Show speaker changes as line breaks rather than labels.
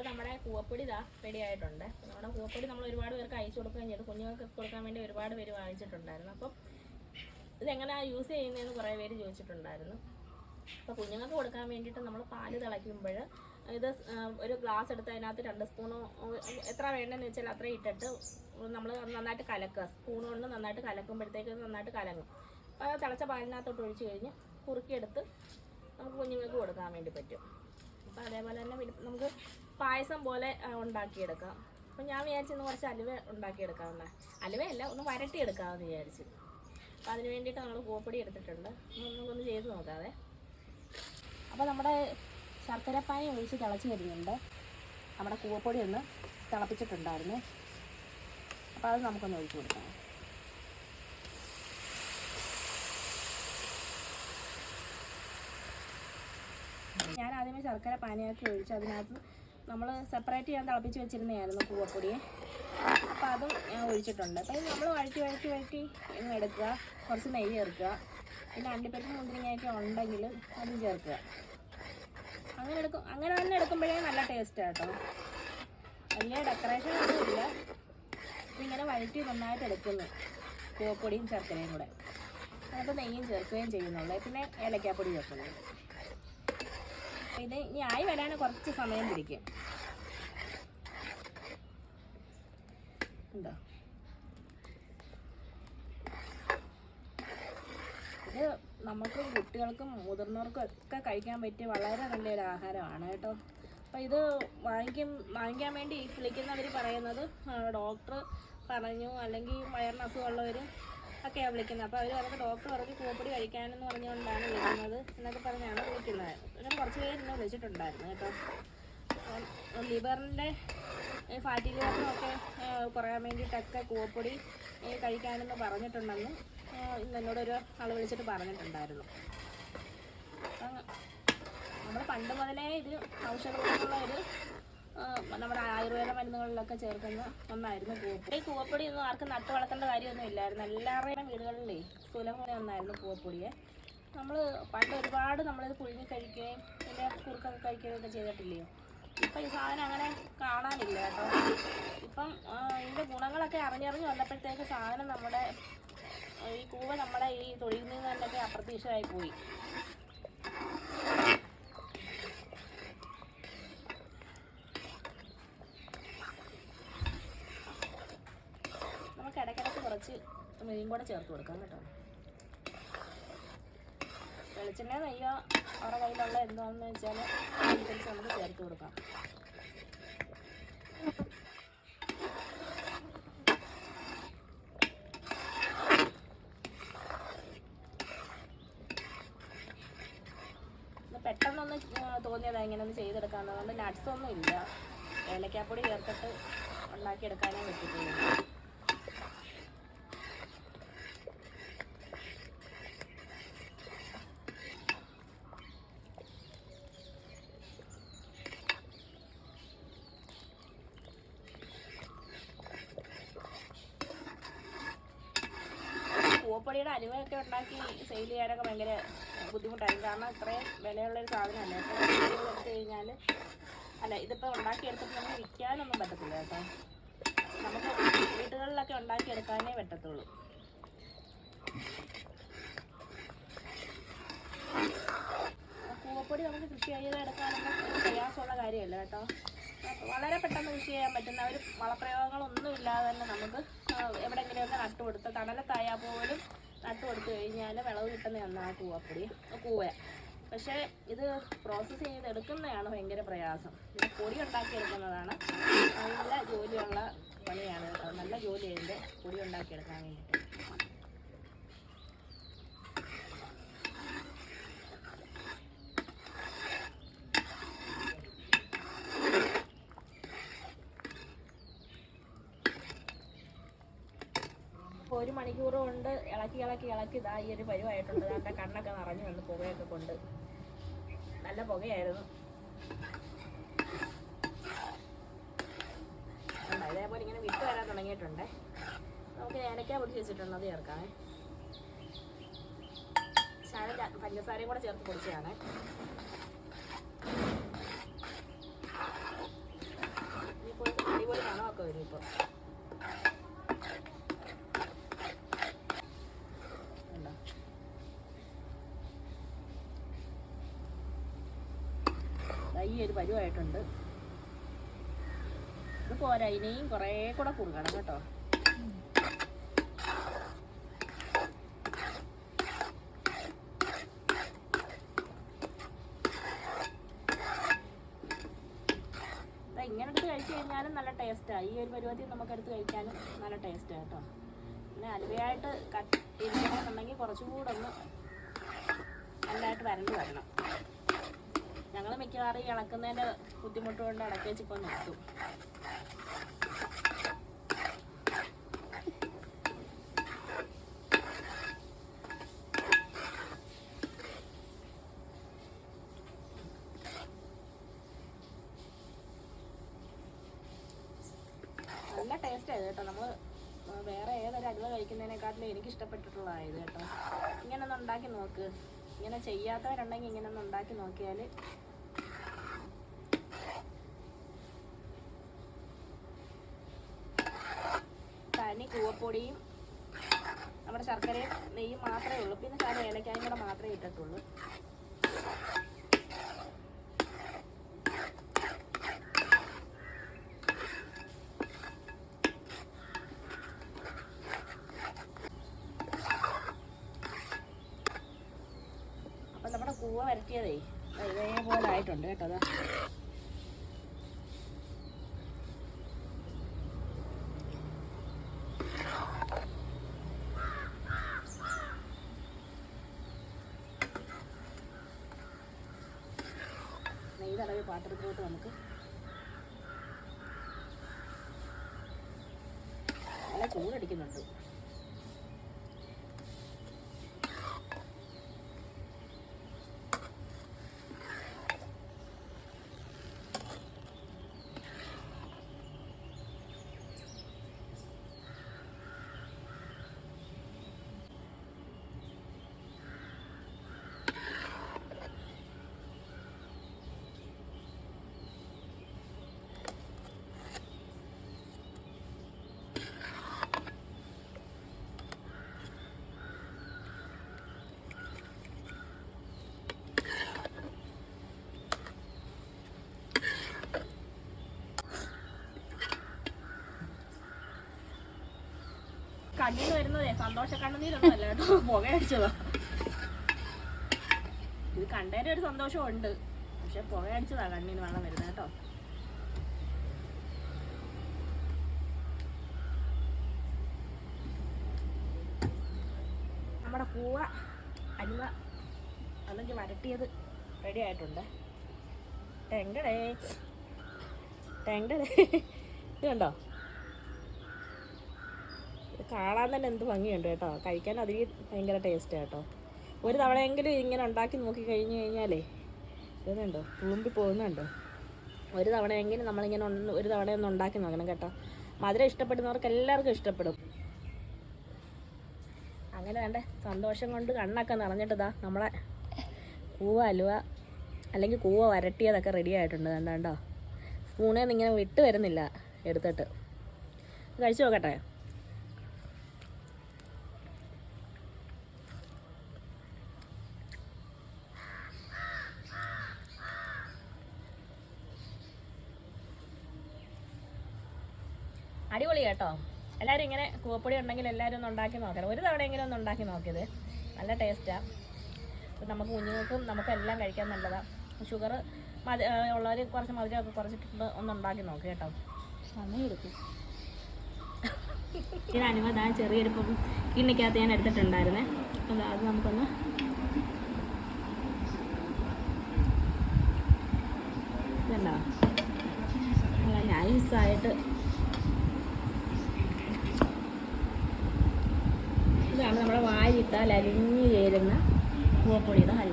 അപ്പോൾ നമ്മുടെ കൂവപ്പൊടി ഇതാ റെഡി ആയിട്ടുണ്ട് നമ്മുടെ കൂവപ്പൊടി നമ്മൾ ഒരുപാട് പേർക്ക് അയച്ചു കൊടുക്കുകയും ചെയ്തു. കുഞ്ഞുങ്ങൾക്ക് കൊടുക്കാൻ വേണ്ടി ഒരുപാട് പേര് വാങ്ങിച്ചിട്ടുണ്ടായിരുന്നു. അപ്പം ഇതെങ്ങനെയാണ് യൂസ് ചെയ്യുന്നതെന്ന് കുറേ പേര് ചോദിച്ചിട്ടുണ്ടായിരുന്നു. അപ്പോൾ കുഞ്ഞുങ്ങൾക്ക് കൊടുക്കാൻ വേണ്ടിയിട്ട് നമ്മൾ പാൽ തിളയ്ക്കുമ്പോൾ ഇത് ഒരു ഗ്ലാസ് എടുത്ത് അതിനകത്ത് രണ്ട് സ്പൂണോ എത്ര വേണ്ടതെന്ന് വെച്ചാൽ അത്ര ഇട്ടിട്ട് നമ്മൾ നന്നായിട്ട് കലക്കുക. സ്പൂൺ കൊണ്ട് നന്നായിട്ട് കലക്കുമ്പോഴത്തേക്ക് നന്നായിട്ട് കലങ്ങും. അപ്പോൾ തിളച്ച പാലിനകത്തോട്ട് ഒഴിച്ച് കഴിഞ്ഞ് കുറുക്കിയെടുത്ത് നമുക്ക് കുഞ്ഞുങ്ങൾക്ക് കൊടുക്കാൻ വേണ്ടി പറ്റും. അപ്പോൾ അതേപോലെ തന്നെ നമുക്ക് പായസം പോലെ ഉണ്ടാക്കിയെടുക്കാം. അപ്പം ഞാൻ വിചാരിച്ചിന്ന് കുറച്ച് അലുവ ഉണ്ടാക്കിയെടുക്കാവുന്ന അലുവയല്ല ഒന്ന് വരട്ടിയെടുക്കാമെന്ന് വിചാരിച്ചു. അപ്പോൾ അതിന് വേണ്ടിയിട്ട് നമ്മൾ പൂപ്പൊടി എടുത്തിട്ടുണ്ട്. നമുക്കൊന്ന് ചെയ്ത് നോക്കാതെ അപ്പോൾ നമ്മുടെ ശർക്കരപ്പായ ഒഴിച്ച് തിളച്ച് വരുന്നുണ്ട്. നമ്മുടെ കൂവപ്പൊടി ഒന്ന് തിളപ്പിച്ചിട്ടുണ്ടായിരുന്നു. അപ്പോൾ അത് നമുക്കൊന്ന് ഒഴിച്ചു കൊടുക്കാം. ഞാൻ ആദ്യമേ ശർക്കര പാനിയാക്കി ഒഴിച്ച് അതിനകത്ത് നമ്മൾ സെപ്പറേറ്റ് ഞാൻ തിളപ്പിച്ച് വെച്ചിരുന്നതായിരുന്നു പൂവപ്പൊടിയെ. അപ്പം അതും ഞാൻ ഒഴിച്ചിട്ടുണ്ട്. അപ്പോൾ നമ്മൾ വഴറ്റി വഴറ്റി വഴറ്റി ഇങ്ങ് എടുക്കുക. കുറച്ച് നെയ്യ് ചേർക്കുക. പിന്നെ അണ്ടിപ്പരിപ്പ് മുന്തിരിങ്ങയൊക്കെ ഉണ്ടെങ്കിൽ അതും ചേർക്കുക. അങ്ങനെ എടുക്കും അങ്ങനെ തന്നെ എടുക്കുമ്പോഴേ നല്ല ടേസ്റ്റ് കേട്ടോ. വലിയ ഡെക്കറേഷൻ ഒന്നുമില്ല ഇതിങ്ങനെ വഴറ്റി നന്നായിട്ട് എടുക്കുന്നു. പൂവപ്പൊടിയും ശർക്കരയും കൂടെ. അതിനകത്ത് നെയ്യും ചേർക്കുകയും ചെയ്യുന്നുള്ളൂ. പിന്നെ ഏലക്കാപ്പൊടി ചേർക്കുന്നു. ഇത് ഇനി ആയി വരാൻ കുറച്ച് സമയം പിടിക്കും. ഉണ്ടോ? ഇത് നമുക്കും കുട്ടികൾക്കും മുതിർന്നവർക്കും ഒക്കെ കഴിക്കാൻ പറ്റിയ വളരെ നല്ലൊരു ആഹാരമാണ് കേട്ടോ. അപ്പോൾ ഇത് വാങ്ങിക്കും വാങ്ങിക്കാൻ വേണ്ടി വിളിക്കുന്നവർ പറയുന്നത് ഡോക്ടർ പറഞ്ഞു അല്ലെങ്കിൽ വയറിന് അസുഖമുള്ളവർ ഒക്കെയാണ് വിളിക്കുന്നത്. അപ്പോൾ അവർ പറഞ്ഞ ഡോക്ടർ പറഞ്ഞ് കൂപ്പടി കഴിക്കാനെന്ന് പറഞ്ഞുകൊണ്ടാണ് വിളിക്കുന്നത് എന്നൊക്കെ പറഞ്ഞാണ് വിളിക്കുന്നത്. അങ്ങനെ കുറച്ച് പേര് എന്നെ വിളിച്ചിട്ടുണ്ടായിരുന്നു കേട്ടോ. ലിവറിന്റെ ഫാറ്റി ലിവറിനൊക്കെ കുറയാൻ വേണ്ടിയിട്ടൊക്കെ കൂവപ്പൊടി കഴിക്കാനെന്ന് പറഞ്ഞിട്ടുണ്ടെന്ന് ഇന്ന് എന്നോടൊരു ആൾ വിളിച്ചിട്ട് പറഞ്ഞിട്ടുണ്ടായിരുന്നു. നമ്മൾ പണ്ട് മുതലേ ഇത് ഔഷധങ്ങളുള്ള ഒരു നമ്മുടെ ആയുർവേദ മരുന്നുകളിലൊക്കെ ചേർക്കുന്ന ഒന്നായിരുന്നു കൂവപ്പൊടി. ഈ കൂവപ്പൊടി ഒന്നും ആർക്കും നട്ടു വളർത്തേണ്ട കാര്യമൊന്നും ഇല്ലായിരുന്നു. എല്ലാവരുടെയും വീടുകളിലേ സുലഭമായ ഒന്നായിരുന്നു കൂവപ്പൊടിയെ. നമ്മൾ പണ്ട് ഒരുപാട് നമ്മളിത് പുഴുങ്ങി കഴിക്കുകയും പിന്നെ കുറുക്കൊക്കെ കഴിക്കുകയും ഒക്കെ ചെയ്തിട്ടില്ലയോ? ഇപ്പം ഈ സാധനം അങ്ങനെ കാണാനില്ല കേട്ടോ. ഇപ്പം ഇതിന്റെ ഗുണങ്ങളൊക്കെ അറിഞ്ഞറിഞ്ഞ് വന്നപ്പോഴത്തേക്ക് സാധനം നമ്മുടെ ഈ കൂവ നമ്മുടെ ഈ തൊഴിൽ നിന്ന് തന്നെയൊക്കെ അപ്രത്യക്ഷമായി പോയി. നമുക്ക് ഇടയ്ക്കിടയ്ക്ക് കുറച്ച് മീൻ കൂടെ ചേർത്ത് കൊടുക്കാം കേട്ടോ. വെളിച്ചെണ്ണ നെയ്യോ അവരുടെ കയ്യിലുള്ള എന്താണെന്ന് വെച്ചാൽ അതനുസരിച്ച് നമുക്ക് ചേർത്ത് കൊടുക്കാം. പെട്ടെന്നൊന്ന് തോന്നിയതാണ് ഇങ്ങനെ ഒന്ന് ചെയ്തെടുക്കാമെന്ന് അതുകൊണ്ട് ഒന്നും ഇല്ല. ഏലക്കാപ്പൊടി ചേർത്തിട്ട് ഉണ്ടാക്കിയെടുക്കാനേ പറ്റത്തുള്ളൂ. പൂവപ്പൊടിയുടെ അലുവയൊക്കെ ഉണ്ടാക്കി സെയിൽ ചെയ്യാനൊക്കെ ഭയങ്കര ബുദ്ധിമുട്ടായിരുന്നു കാരണം ഇത്രയും വിലയുള്ളൊരു സാധനമല്ല? ഇപ്പോൾ എടുത്തു കഴിഞ്ഞാൽ അല്ല ഇതിപ്പോൾ ഉണ്ടാക്കിയെടുത്തിട്ട് നമുക്ക് വിൽക്കാനൊന്നും പറ്റത്തില്ല കേട്ടോ. നമുക്ക് വീടുകളിലൊക്കെ ഉണ്ടാക്കിയെടുക്കാനേ പറ്റത്തുള്ളൂ. കൂവപ്പൊടി നമുക്ക് കൃഷി ചെയ്തെടുക്കാനൊന്നും ഒരു പ്രയാസമുള്ള കാര്യമല്ല കേട്ടോ. വളരെ പെട്ടെന്ന് കൃഷി ചെയ്യാൻ പറ്റുന്ന ഒരു വളപ്രയോഗങ്ങളൊന്നും ഇല്ലാതെ തന്നെ നമുക്ക് എവിടെയെങ്കിലുമൊക്കെ നട്ടു കൊടുത്ത് തണലത്തായാൽ പോലും നട്ടു കൊടുത്തു കഴിഞ്ഞാൽ വിളവ് കിട്ടുന്ന ഒന്നാണ് കൂവപ്പൊടി കൂവ. പക്ഷേ ഇത് പ്രോസസ്സ് ചെയ്തെടുക്കുന്നതാണ് ഭയങ്കര പ്രയാസം. ഇത് പൊടി ഉണ്ടാക്കിയെടുക്കുന്നതാണ് നല്ല ജോലിയുള്ള പണിയാണ് കേട്ടോ നല്ല ജോലി ഇതിന്റെ പൊടി ഉണ്ടാക്കിയെടുക്കാൻ വേണ്ടിയിട്ട് ഇപ്പോൾ ഒരു മണിക്കൂർ കൊണ്ട് ഇളക്കി ഇളക്കി ഇളക്കി ഇതാ ഈ ഒരു പരുവായിട്ടുണ്ട്. എന്റെ കണ്ണൊക്കെ നിറഞ്ഞു വന്ന് പുകയൊക്കെ കൊണ്ട്. നല്ല പുകയായിരുന്നു. ഇതേപോലെ ഇങ്ങനെ വിട്ട് വരാൻ തുടങ്ങിയിട്ടുണ്ട്. നമുക്ക് ഏലക്ക പൊടി വെച്ചിട്ടുണ്ട് അത് ചേർക്കാമേ ശാല പഞ്ചസാരയും കൂടെ ചേർത്ത് പൊടിച്ചതാണേ. ഒരു പരുവായിട്ടുണ്ട്. ഇത് പോരാ ഇനിയും കുറേ കൂടെ കുറുകണം കേട്ടോ. ഇങ്ങനെ കഴിച്ചു കഴിഞ്ഞാലും നല്ല ടേസ്റ്റാണ് ഈ ഒരു പരുവത്തിൽ നമുക്ക് എടുത്ത് കഴിക്കാനും നല്ല ടേസ്റ്റാണ് കേട്ടോ. പിന്നെ അലുവയായിട്ട് കട്ട് ചെയ്തിട്ടുണ്ടെങ്കിൽ കുറച്ചും കൂടെ ഒന്ന് നല്ലതായിട്ട് വരണ്ട് വരണം. ഞങ്ങൾ മിക്കവാറും ഇളക്കുന്നതിന്റെ ബുദ്ധിമുട്ട് കൊണ്ട് ഇളക്കി വെച്ചിപ്പോൾ നിർത്തും. നല്ല ടേസ്റ്റ് ആയത് കേട്ടോ. നമ്മൾ വേറെ ഏതൊരു അലുവ കഴിക്കുന്നതിനെക്കാട്ടിലും എനിക്ക് ഇഷ്ടപ്പെട്ടിട്ടുള്ളതായത് കേട്ടോ. ഇങ്ങനെ ഒന്ന് ഉണ്ടാക്കി നോക്ക്. ഇങ്ങനെ ചെയ്യാത്തവരുണ്ടെങ്കിൽ ഇങ്ങനെ ഒന്ന് ഉണ്ടാക്കി നോക്കിയാൽ തനി കൂവപ്പൊടിയും നമ്മുടെ ശർക്കരയും നെയ്യും മാത്രമേ ഉള്ളൂ. പിന്നെ ശാല ഏലക്കായും കൂടെ മാത്രമേ ഇട്ടിട്ടുള്ളൂ അപ്പം നമ്മുടെ കൂവ വരട്ടിയതേ ഇതേപോലെ ആയിട്ടുണ്ട് കേട്ടോ അതാ. നെയ്യ് തടവി പാത്രത്തിലോട്ട് നമുക്ക് നല്ല ചൂടടിക്കുന്നുണ്ട്. കണ്ണീര് വരുന്നതേ സന്തോഷ കണ്ണുനീരൊന്നുമല്ല കേട്ടോ. പുകയടിച്ചതാ. ഇത് കണ്ടതിന് ഒരു സന്തോഷമുണ്ട്. പക്ഷെ പുകയടിച്ചതാ കണ്ണീന് വെള്ളം വരുന്നത് കേട്ടോ. നമ്മുടെ പൂവ അനിമ അല്ലെങ്കിൽ വരട്ടിയത് റെഡി ആയിട്ടുണ്ട്. ടെങ്കടേ. ടെങ്കടേ. ഇത് കണ്ടോ? കാണാൻ തന്നെ എന്ത് ഭംഗിയുണ്ട് കേട്ടോ. കഴിക്കാൻ അതിൽ ഭയങ്കര ടേസ്റ്റ് കേട്ടോ. ഒരു തവണയെങ്കിലും ഇങ്ങനെ ഉണ്ടാക്കി നോക്കി കഴിഞ്ഞ് കഴിഞ്ഞാലേ ഇതുണ്ടോ? തുളുമ്പി പോകുന്നുണ്ടോ? ഒരു തവണയെങ്കിലും നമ്മളിങ്ങനെ ഒരു തവണ ഒന്ന് ഉണ്ടാക്കി നോക്കണം കേട്ടോ. മധുരം ഇഷ്ടപ്പെടുന്നവർക്ക് എല്ലാവർക്കും ഇഷ്ടപ്പെടും. അങ്ങനെ വേണ്ടേ സന്തോഷം കൊണ്ട് കണ്ണൊക്കെ നിറഞ്ഞിട്ടതാ നമ്മളെ കൂവ അലുവ അല്ലെങ്കിൽ കൂവ വരട്ടിയതൊക്കെ റെഡി ആയിട്ടുണ്ട്. കണ്ടോ? സ്പൂണിൽ നിന്ന് ഇങ്ങനെ വിട്ട് വരുന്നില്ല എടുത്തിട്ട്. കഴിച്ചു നോക്കട്ടെ? അടിപൊളി കേട്ടോ. എല്ലാവരും ഇങ്ങനെ കൂവപ്പൊടി ഉണ്ടെങ്കിൽ എല്ലാവരും ഒന്ന് ഉണ്ടാക്കി നോക്കണം. ഒരു തവണയെങ്കിലും ഒന്ന് ഉണ്ടാക്കി നോക്കിയത്. നല്ല ടേസ്റ്റാണ് അപ്പം നമുക്ക് കുഞ്ഞുങ്ങൾക്കും നമുക്കെല്ലാം കഴിക്കാൻ നല്ലതാണ് ഷുഗർ മതി ഉള്ളവർ കുറച്ച് മധുരമൊക്കെ കുറച്ചിട്ട് ഒന്ന് ഉണ്ടാക്കി നോക്ക് കേട്ടോ. ഇതിന് ഇത് അനുവദ ചെറിയൊരു കിണ്ണിക്കകത്ത് ഞാൻ എടുത്തിട്ടുണ്ടായിരുന്നേ. അപ്പോൾ അത് നമുക്കൊന്ന് ഇതുണ്ടോ? നൈസായിട്ട് നമ്മുടെ അലിഞ്ഞു ചേരുന്ന പൂവപ്പൊടിയുടെ ഹൽവ.